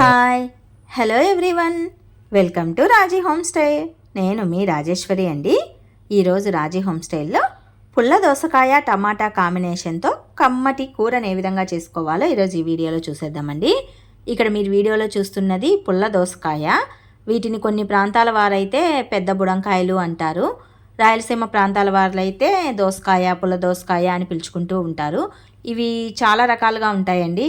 Hi. Hello everyone welcome to Raji home stay నేను మీ రాజేశ్వరి అండి. ఈరోజు రాజీ హోమ్ స్టైల్లో పుల్ల దోసకాయ టమాటా కాంబినేషన్తో కమ్మటి కూరని ఏ విధంగా చేసుకోవాలో ఈరోజు ఈ వీడియోలో చూసేద్దామండి. ఇక్కడ మీరు వీడియోలో చూస్తున్నది పుల్ల దోసకాయ. వీటిని కొన్ని ప్రాంతాల వారైతే పెద్ద బుడంకాయలు అంటారు. రాయలసీమ ప్రాంతాల వారైతే దోసకాయ పుల్ల దోసకాయ అని పిలుచుకుంటూ ఉంటారు. ఇవి చాలా రకాలుగా ఉంటాయండి.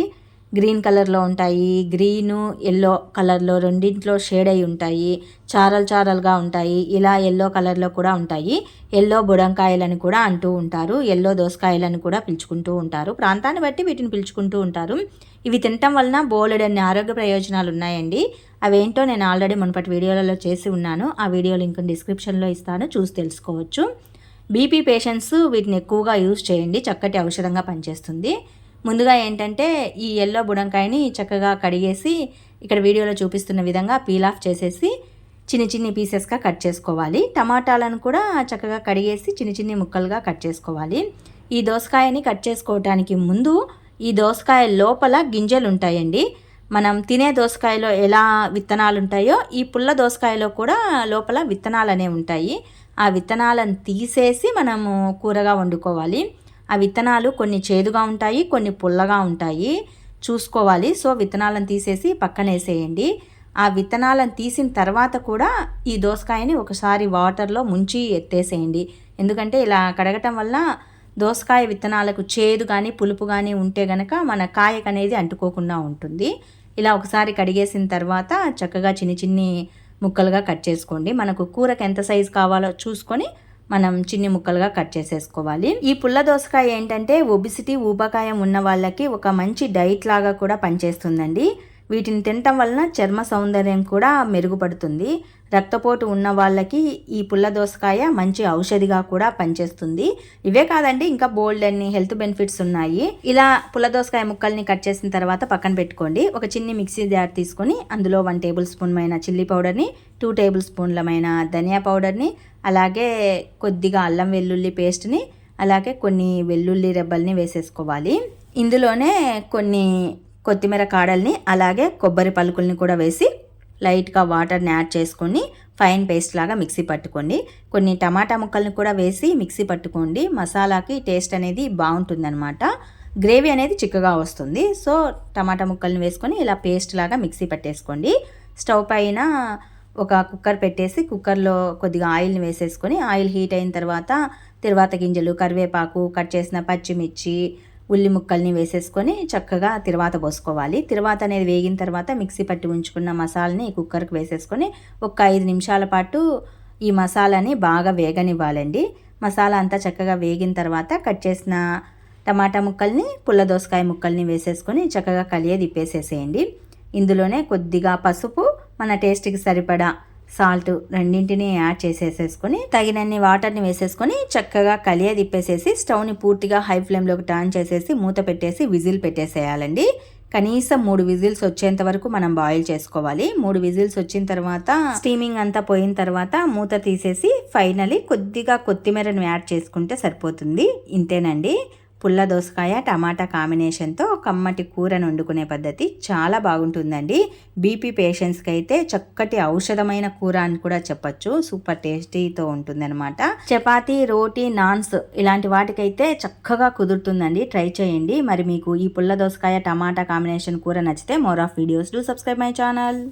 గ్రీన్ కలర్లో ఉంటాయి గ్రీను ఎల్లో కలర్లో రెండింట్లో షేడ్ అయి ఉంటాయి చారల్ చారల్గా ఉంటాయి ఇలా ఎల్లో కలర్లో కూడా ఉంటాయి. ఎల్లో బుడంకాయలని కూడా అంటూ ఉంటారు ఎల్లో దోసకాయలని కూడా పిలుచుకుంటూ ఉంటారు. ప్రాంతాన్ని బట్టి వీటిని పిలుచుకుంటూ ఉంటారు. ఇవి తినటం వలన బోలెడన్ని ఆరోగ్య ప్రయోజనాలు ఉన్నాయండి. అవేంటో నేను ఆల్రెడీ మునుపటి వీడియోలలో చేసి ఉన్నాను. ఆ వీడియో లింక్ డిస్క్రిప్షన్లో ఇస్తాను చూసి తెలుసుకోవచ్చు. బీపీ పేషెంట్స్ వీటిని ఎక్కువగా యూజ్ చేయండి చక్కటి ఔషధంగా పనిచేస్తుంది. ముందుగా ఏంటంటే ఈ ఎల్లో బుడంకాయని చక్కగా కడిగేసి ఇక్కడ వీడియోలో చూపిస్తున్న విధంగా పీల్ ఆఫ్ చేసేసి చిన్ని చిన్ని పీసెస్గా కట్ చేసుకోవాలి. టమాటాలను కూడా చక్కగా కడిగేసి చిన్ని చిన్ని ముక్కలుగా కట్ చేసుకోవాలి. ఈ దోసకాయని కట్ చేసుకోవటానికి ముందు ఈ దోసకాయ లోపల గింజలు ఉంటాయండి. మనం తినే దోసకాయలో ఎలా విత్తనాలు ఉంటాయో ఈ పుల్ల దోసకాయలో కూడా లోపల విత్తనాలు అనేవి ఉంటాయి. ఆ విత్తనాలను తీసేసి మనము కూరగా వండుకోవాలి. ఆ విత్తనాలు కొన్ని చేదుగా ఉంటాయి కొన్ని పుల్లగా ఉంటాయి. చూసుకోవాలి. సో విత్తనాలను తీసేసి పక్కన వేసేయండి. ఆ విత్తనాలను తీసిన తర్వాత కూడా ఈ దోసకాయని ఒకసారి వాటర్లో ముంచి ఎత్తేసేయండి. ఎందుకంటే ఇలా కడగటం వల్ల దోసకాయ విత్తనాలకు చేదు కానీ పులుపు కానీ ఉంటే గనక మన కాయకు అనేది అంటుకోకుండా ఉంటుంది. ఇలా ఒకసారి కడిగేసిన తర్వాత చక్కగా చిన్ని చిన్ని ముక్కలుగా కట్ చేసుకోండి. మనకు కూరకు ఎంత సైజు కావాలో చూసుకొని మనం చిన్ని ముక్కలుగా కట్ చేసేసుకోవాలి. ఈ పుల్ల దోసకాయ ఏంటంటే ఒబిసిటీ ఊబకాయం ఉన్న వాళ్ళకి ఒక మంచి డైట్ లాగా కూడా పనిచేస్తుందండి. వీటిని తినటం వలన చర్మ సౌందర్యం కూడా మెరుగుపడుతుంది. రక్తపోటు ఉన్న వాళ్ళకి ఈ పుల్ల దోసకాయ మంచి ఔషధిగా కూడా పనిచేస్తుంది. ఇవే కాదండి ఇంకా బోల్డ్ అన్ని హెల్త్ బెనిఫిట్స్ ఉన్నాయి. ఇలా పుల్ల దోసకాయ ముక్కల్ని కట్ చేసిన తర్వాత పక్కన పెట్టుకోండి. ఒక చిన్ని మిక్సీ జార్ తీసుకొని అందులో వన్ టేబుల్ స్పూన్ మైన చిల్లీ పౌడర్ని టూ టేబుల్ స్పూన్లమైన ధనియా పౌడర్ని అలాగే కొద్దిగా అల్లం వెల్లుల్లి పేస్ట్ని అలాగే కొన్ని వెల్లుల్లి రెబ్బల్ని వేసేసుకోవాలి. ఇందులోనే కొన్ని కొత్తిమీర కాడల్ని అలాగే కొబ్బరి పలుకుల్ని కూడా వేసి లైట్గా వాటర్ని యాడ్ చేసుకొని ఫైన్ పేస్ట్ లాగా మిక్సీ పట్టుకోండి. కొన్ని టమాటా ముక్కల్ని కూడా వేసి మిక్సీ పట్టుకోండి. మసాలాకి టేస్ట్ అనేది బాగుంటుందన్నమాట. గ్రేవీ అనేది చిక్కగా వస్తుంది. సో టమాటా ముక్కల్ని వేసుకొని ఇలా పేస్ట్ లాగా మిక్సీ పట్టేసుకోండి. స్టవ్ పైన ఒక కుక్కర్ పెట్టేసి కుక్కర్లో కొద్దిగా ఆయిల్ని వేసేసుకొని ఆయిల్ హీట్ అయిన తర్వాత తిరువాత గింజలు కరివేపాకు కట్ చేసిన పచ్చిమిర్చి ఉల్లి ముక్కల్ని వేసేసుకొని చక్కగా తిరువాత పోసుకోవాలి. తిరువాత అనేది వేగిన తర్వాత మిక్సీ పట్టి ఉంచుకున్న మసాలని కుక్కర్కి వేసేసుకొని ఒక ఐదు నిమిషాల పాటు ఈ మసాలాని బాగా వేగనివ్వాలండి. మసాలా అంతా చక్కగా వేగిన తర్వాత కట్ చేసిన టమాటా ముక్కల్ని పుల్ల దోసకాయ ముక్కల్ని వేసేసుకొని చక్కగా కలియ తిప్పేసేసేయండి. ఇందులోనే కొద్దిగా పసుపు మన టేస్ట్కి సరిపడా సాల్ట్ రెండింటిని యాడ్ చేసేసేసుకొని తగినన్ని వాటర్ని వేసేసుకొని చక్కగా కలియ తిప్పేసేసి స్టవ్ని పూర్తిగా హై ఫ్లేమ్లోకి టర్న్ చేసేసి మూత పెట్టేసి విజిల్ పెట్టేసేయాలండి. కనీసం మూడు విజిల్స్ వచ్చేంత వరకు మనం బాయిల్ చేసుకోవాలి. మూడు విజిల్స్ వచ్చిన తర్వాత స్టీమింగ్ అంతా పోయిన తర్వాత మూత తీసేసి ఫైనలీ కొద్దిగా కొత్తిమీరను యాడ్ చేసుకుంటే సరిపోతుంది. ఇంతేనండి. పుల్ల దోసకాయ టమాటా కాంబినేషన్తో కమ్మటి కూరను వండుకునే పద్ధతి చాలా బాగుంటుందండి. బీపీ పేషెంట్స్కి అయితే చక్కటి ఔషధమైన కూర అని కూడా చెప్పచ్చు. సూపర్ టేస్టీతో ఉంటుందన్నమాట. చపాతి రోటీ నాన్స్ ఇలాంటి వాటికైతే చక్కగా కుదురుతుందండి. ట్రై చేయండి. మరి మీకు ఈ పుల్ల దోసకాయ టమాటా కాంబినేషన్ కూర నచ్చితే more of videos do subscribe my channel.